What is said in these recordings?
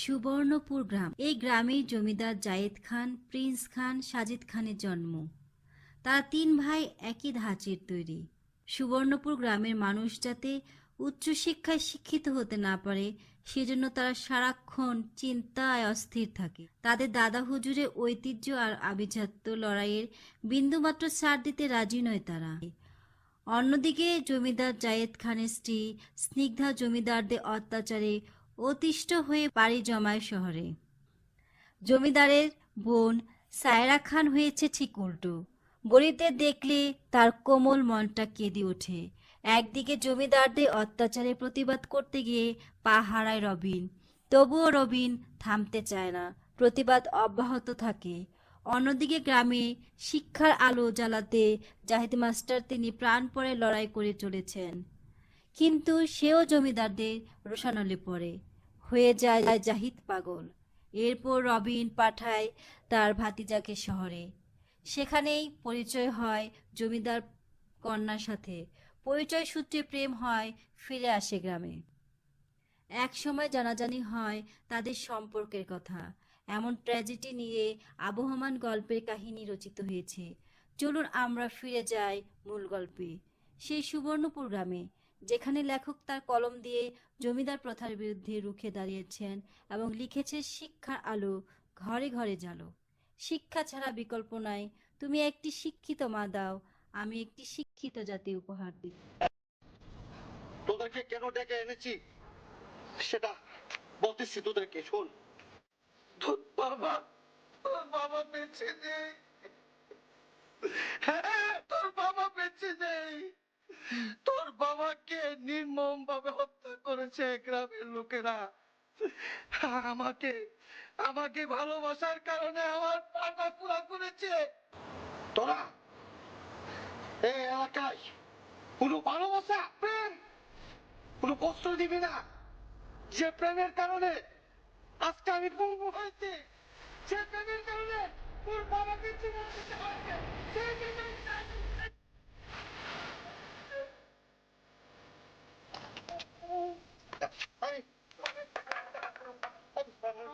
সুবর্ণপুর গ্রাম। এই গ্রামেই জমিদার জায়েদ খান, প্রিন্স খান, সাজিদ খানের জন্ম। তারা তিন ভাই একই ধাঁচের তৈরি। সুবর্ণপুর গ্রামের মানুষ যাতে উচ্চশিক্ষায় শিক্ষিত হতে না পারে, সেজন্য তারা সারাক্ষণ চিন্তায় অস্থির থাকে। তাদের দাদা হুজুরের ঐতিহ্য আর আভিজাত্য লড়াইয়ের বিন্দুমাত্র ছাড় দিতে রাজি নয় তারা। অন্যদিকে জমিদার জায়েদ খানের স্ত্রী স্নিগ্ধা জমিদারদের অত্যাচারে অতিষ্ঠ হয়ে পাড়ি জমায় শহরে। জমিদারের বোন সায়রা খান হয়েছে ঠিক উল্টো। গরিবদের দেখলে তার কোমল মনটা কেঁদে ওঠে। একদিকে জমিদারদের অত্যাচারে প্রতিবাদ করতে গিয়ে পা হারায় রবিন। তবুও রবিন থামতে চায় না, প্রতিবাদ অব্যাহত থাকে। অন্যদিকে গ্রামে শিক্ষার আলো জ্বালাতে জাহিদ মাস্টার তিনি প্রাণপণে লড়াই করে চলেছেন। কিন্তু সেও জমিদারদের রোশানলে পড়ে। হয়ে যায় জাহিদ পাগল। এরপর রবিন পাঠায় তার ভাতিজাকে শহরে। সেখানেই পরিচয় হয় জমিদার কন্যার সাথে। পরিচয় সূত্রে প্রেম হয় ফিরে আসে গ্রামে। এক সময় জানাজানি হয় তাদের সম্পর্কের কথা। এমন ট্র্যাজেডি নিয়ে আবহমান গল্পের কাহিনী রচিত হয়েছে। চলুন আমরা ফিরে যাই মূল গল্পে। সেই সুবর্ণপুর গ্রামে যেখানে লেখক তার কলম দিয়ে জমিদার প্রথার বিরুদ্ধে রুখে দাঁড়িয়েছেন এবং লিখেছে, শিক্ষার আলো ঘরে ঘরে জালো শিক্ষা ছাড়া বিকল্প নাই। তুমি একটি শিক্ষিত মা দাও। আমি একটি শিক্ষিত জাতি উপহার দিই তোদেরকে কেন ডেকে এনেছি? সেটা বলতেছি তোদেরকে, শোন। বাবা বাবা বেঁচে নেই। হ্যাঁ তোর বাবা বেঁচে নেই। নির্মম ভাবে হত্যা করেছে গ্রামের লোকেরা। আমাকে আমাকে ভালোবাসার কারণে আমার পাটা পুরা করেছে। তোরা এই এলাকায় কোনো ভালোবাসা, প্রেম, কোনো কষ্ট দিবি না। যে প্রেমের কারণে আজকে আমি পঙ্গু হয়েছি, যে প্রেমের কারণে তোর বাবাকে জীবন দিতে হয়েছে সেই প্রেমের কারণে- এই, এই, কথা বলো, দাদা, দাদা, দাদা, ভাই, কি হয়েছে না, আমাদেরকে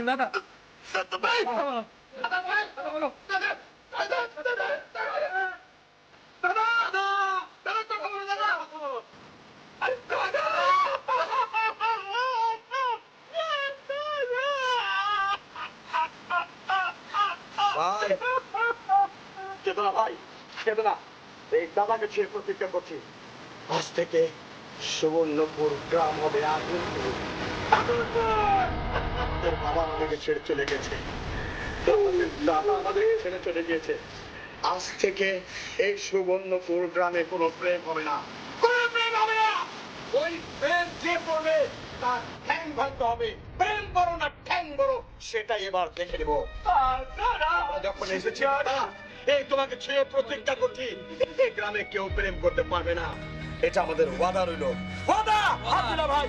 না ভাই কেঁদো না এই দাদাকে ছেড়ে প্রতিজ্ঞা করছি আজ থেকে সুবর্ণপুর গ্রাম হবে আগুনপুর তোর বাবা আমাদেরকে ছেড়ে চলে গেছে। আমাদের দাদা আমাদেরকে ছেড়ে চলে গিয়েছে আজ থেকে এই সুবর্ণপুর গ্রামে কোনো প্রেম হবে না। প্রেম হবে না। ওই প্রেম যে তার ঠ্যাং ভাঙতে হবে। প্রেম না, ঠ্যাং এবার দেখে নেব। যখন এসেছি এই তোমাকে ছেড়ে প্রতিজ্ঞা করছি গ্রামে কেউ প্রেম করতে পারবে না। এটা আমাদের ওয়াদা রইল। ওয়াদা ভাই।